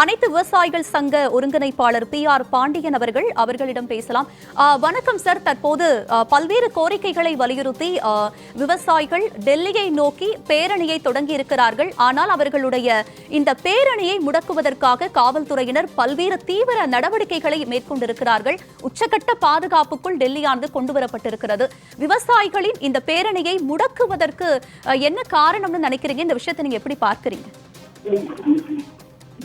அனைத்து விவசாயிகள் சங்க ஒருங்கிணைப்பாளர் பி ஆர் பாண்டியன் அவர்கள் அவர்களிடம் பேசலாம். வணக்கம் சார். தற்போது பல்வேறு கோரிக்கைகளை வலியுறுத்தி விவசாயிகள் டெல்லியை நோக்கி பேரணியை தொடங்கி இருக்கிறார்கள். ஆனால் அவர்களுடைய இந்த பேரணியை முடக்குவதற்காக காவல்துறையினர் பல்வேறு தீவிர நடவடிக்கைகளை மேற்கொண்டிருக்கிறார்கள். உச்சகட்ட பாதுகாப்புக்குள் டெல்லியானது கொண்டு வரப்பட்டிருக்கிறது விவசாயிகளின் இந்த பேரணியை முடக்குவதற்கு என்ன காரணம்னு நினைக்கிறீங்க? இந்த விஷயத்தை நீங்க எப்படி பார்க்கறீங்க?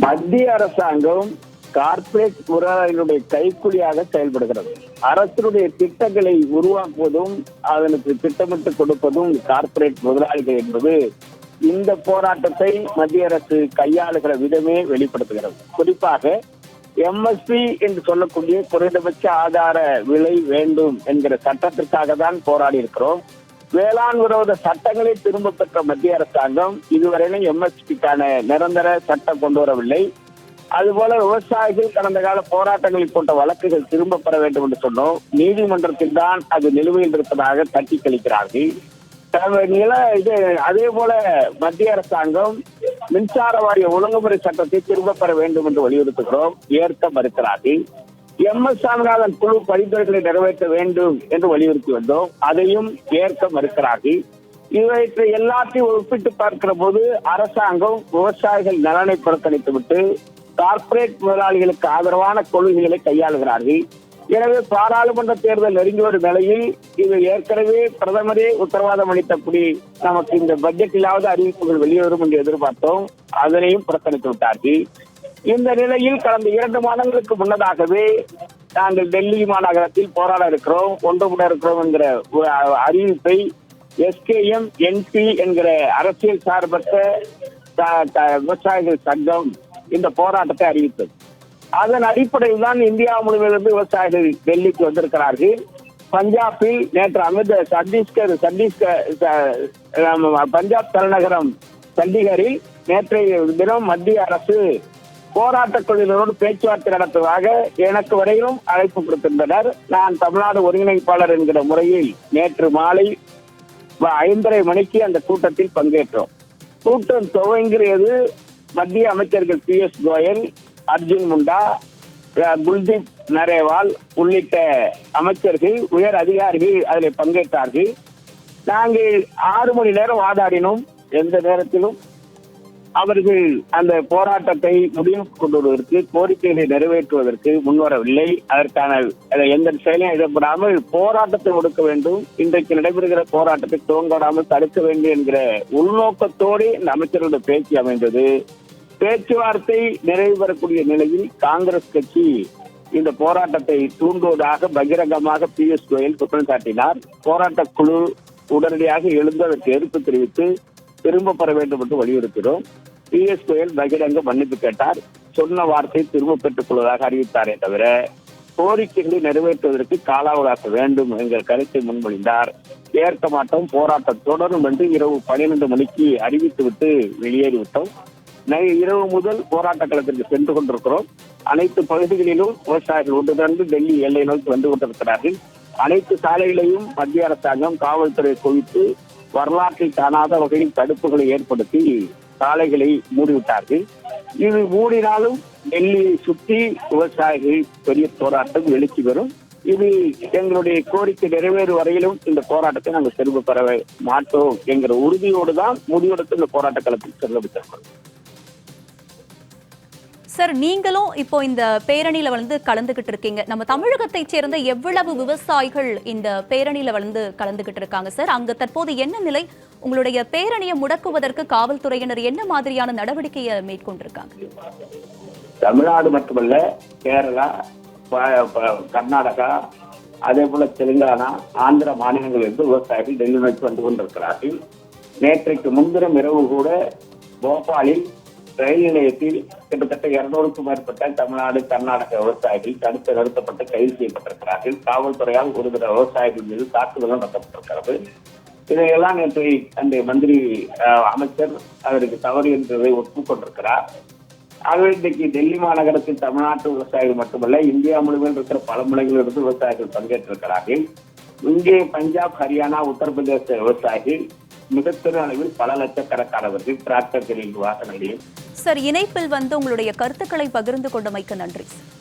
மத்திய அரசாங்கம் கார்ப்பரேட் முதலாளிகளுடைய கைக்குலியாக செயல்படுகிறது. அரசனுடைய திட்டங்களை உருவாக்குவதும் அதனுக்கு திட்டமிட்டு கொடுப்பதும் கார்ப்பரேட் முதலாளிகள் என்பது இந்த போராட்டத்தை மத்திய அரசு கையாளுகிற விதமே வெளிப்படுத்துகிறது. குறிப்பாக எம்எஸ்பி என்று சொல்லக்கூடிய குறைந்தபட்ச ஆதார விலை வேண்டும் என்கிற சட்டத்திற்காக தான் போராடி இருக்கிறோம். வேளாண் விரோத சட்டங்களை திரும்ப பெற்ற மத்திய அரசாங்கம் இதுவரையிலும் எம்எஸ்பிக்கான நிரந்தர சட்டம் கொண்டு வரவில்லை. அதுபோல விவசாயிகள் கடந்த கால போராட்டங்களில் போட்ட வழக்குகள் திரும்ப பெற வேண்டும் என்று சொன்னோம். நீதிமன்றத்தில் தான் அது நிலுவையில் இருப்பதாக தட்டி கழிக்கிறார்கள் நில இது அதே போல மத்திய அரசாங்கம் மின்சார வாரிய ஒழுங்குமுறை சட்டத்தை திரும்ப பெற வேண்டும் என்று வலியுறுத்துகிறோம். ஏற்க மறுக்கிறார்கள். எம் எஸ் சாமிநாதன் குழு பரிந்துரைகளை நிறைவேற்ற வேண்டும் என்று வலியுறுத்தி வந்தோம். அதையும் ஏற்க மறுக்கிறார்கள். இவற்றை எல்லாத்தையும் ஒப்பிட்டு பார்க்கிற போது அரசாங்கம் விவசாயிகள் நலனை புறக்கணித்துவிட்டு கார்ப்பரேட் முதலாளிகளுக்கு ஆதரவான கொள்கைகளை கையாளுகிறார்கள். எனவே பாராளுமன்ற தேர்தல் நெருங்கி வரும் நிலையில் இது ஏற்கனவே பிரதமரே உத்தரவாதம் அளித்தபடி நமக்கு இந்த பட்ஜெட்டிலாவது அறிவிப்புகள் வெளிவரும் என்று எதிர்பார்த்தோம். அதனையும் புறக்கணித்து விட்டார்கள். இந்த நிலையில் கடந்த இரண்டு மாதங்களுக்கு முன்னதாகவே நாங்கள் டெல்லி மாநகரத்தில் போராட இருக்கிறோம் ஒன்றுபட இருக்கிறோம் என்கிற ஒரு அறிவிப்பை எஸ்கேஎம் என்பி என்கிற அரசியல் சார்பற்ற விவசாயிகள் சங்கம் இந்த போராட்டத்தை அறிவித்தது. அதன் அடிப்படையில் தான் இந்தியா முழுவதிலிருந்து விவசாயிகள் டெல்லிக்கு வந்திருக்கிறார்கள். பஞ்சாபில் நேற்று அமிர்த சத்தீஸ்கர் சத்தீஸ்கர் பஞ்சாப் தலைநகரம் சண்டிகரில் நேற்றைய தினம் மத்திய அரசு போராட்ட குழுவினரோடு பேச்சுவார்த்தை நடத்துவதாக எனக்கு வரையிலும் அழைப்பு கொடுத்திருந்தனர் நான் தமிழ்நாடு ஒருங்கிணைப்பாளர் என்கிற முறையில் நேற்று மாலை ஐந்தரை மணிக்கு அந்த கூட்டத்தில் பங்கேற்றோம். கூட்டம் துவங்கியது மத்திய அமைச்சர்கள் பி எஸ் கோயல் அர்ஜுன் முண்டா குல்தீப் நரேவால் உள்ளிட்ட அமைச்சர்கள் உயர் அதிகாரிகள் அதில் பங்கேற்றார்கள். நாங்கள் ஆறு மணி நேரம் வாதாடினோம். எந்த நேரத்திலும் அவர்கள் அந்த போராட்டத்தை முடிவுக்கு கொண்டு வருவதற்கு கோரிக்கைகளை நிறைவேற்றுவதற்கு முன்வரவில்லை. அதற்கான அதை எந்த செயலையும் இடப்படாமல் போராட்டத்தை ஒடுக்க வேண்டும். இன்றைக்கு நடைபெறுகிற போராட்டத்தை துவங்காமல் தடுக்க வேண்டும் என்கிற உள்நோக்கத்தோடு இந்த அமைச்சர்களுடைய பேச்சு அமைந்தது. பேச்சுவார்த்தை நிறைவு பெறக்கூடிய நிலையில் காங்கிரஸ் கட்சி இந்த போராட்டத்தை தூண்டுவதாக பகிரங்கமாக பி எஸ் கோயல் குற்றம் சாட்டினார். போராட்டக் குழு உடனடியாக எழுந்து அதற்கு எதிர்ப்பு தெரிவித்து திரும்ப பெற வேண்டும் என்று வலியுறுத்தினோம். பி எஸ் கோயல் பகிரங்க மன்னிப்பு கேட்டார். சொன்ன வார்த்தை திரும்ப பெற்றுக் கொள்வதாக அறிவித்தாரே தவிர கோரிக்கைகளை நிறைவேற்றுவதற்கு கால அவகாசம் வேண்டும் என்கிற கருத்தை முன்மொழிந்தார். ஏற்க மாட்டோம் போராட்டம் தொடரும் என்று இரவு பன்னிரண்டு மணிக்கு அறிவித்துவிட்டு வெளியேறிவிட்டோம். நை இரவு முதல் போராட்ட களத்திற்கு சென்று கொண்டிருக்கிறோம். அனைத்து பகுதிகளிலும் விவசாயிகள் ஒன்று திரண்டு டெல்லி எல்லை நோக்கி வந்து கொண்டிருக்கிறார்கள். அனைத்து சாலைகளையும் மத்திய அரசாங்கம் காவல்துறை குவித்து வரலாற்றில் காணாத வகையில் தடுப்புகளை ஏற்படுத்தி சாலைகளை மூடிவிட்டார்கள். இது மூடினாலும் டெல்லியை சுற்றி விவசாயிகள் பெரிய போராட்டம் எழுச்சி பெறும். இது எங்களுடைய கோரிக்கை நிறைவேறும் வரையிலும் இந்த போராட்டத்தை நாங்கள் திரும்ப பெற மாட்டோம் என்கிற உறுதியோடு தான் முடிவெடுத்து இந்த போராட்ட களத்தில் செல்லப்பட்டிருக்கிறோம் சார் நீங்களும் இப்போ இந்த பேரணியில வந்து கலந்துகிட்டு இருக்கீங்க. நம்ம தமிழகத்தை சேர்ந்த எவ்வளவு விவசாயிகள் இந்த பேரணியில வந்து கலந்துகிட்டு இருக்காங்க சார் அங்க தற்போது என்ன நிலை? உங்களுடைய பேரணியை முடக்குவதற்கு காவல்துறையினர் என்ன மாதிரியான நடவடிக்கையை மேற்கொண்டிருக்காங்க? தமிழ்நாடு மட்டுமல்ல கேரளா கர்நாடகா அதே போல தெலுங்கானா ஆந்திர மாநிலங்களிலிருந்து விவசாயிகள் டெல்லி நோக்கி வந்து கொண்டிருக்கிறார்கள். நேற்றைக்கு முன்தினம் இரவு கூட போபாலில் ரயில் நிலையத்தில் கிட்டத்தட்ட இருநூறுக்கும் மேற்பட்ட தமிழ்நாடு கர்நாடக விவசாயிகள் தடுத்து நிறுத்தப்பட்டு கைது செய்யப்பட்டிருக்கிறார்கள். காவல்துறையால் ஒரு சில விவசாயிகள் மீது தாக்குதலும் நடத்தப்பட்டிருக்கிறது. இதையெல்லாம் நேற்று அந்த மந்திரி அமைச்சர் அதற்கு தவறு என்பதை ஒப்புக்கொண்டிருக்கிறார் ஆகவே இன்றைக்கு டெல்லி மாநகரத்தில் தமிழ்நாட்டு விவசாயிகள் மட்டுமல்ல இந்தியா முழுவதும் இருக்கிற பல மாநிலங்களிலிருந்து விவசாயிகள் பங்கேற்றிருக்கிறார்கள். இங்கே பஞ்சாப் ஹரியானா உத்தரப்பிரதேச விவசாயிகள் மிகப்பெரிய அளவில் பல லட்சக்கணக்கானவர்கள் டிராக்டர்களின் வாகனங்களையும் சார் இணைப்பில் வந்து உங்களுடைய கருத்துக்களை பகிர்ந்து கொண்டமைக்கு நன்றி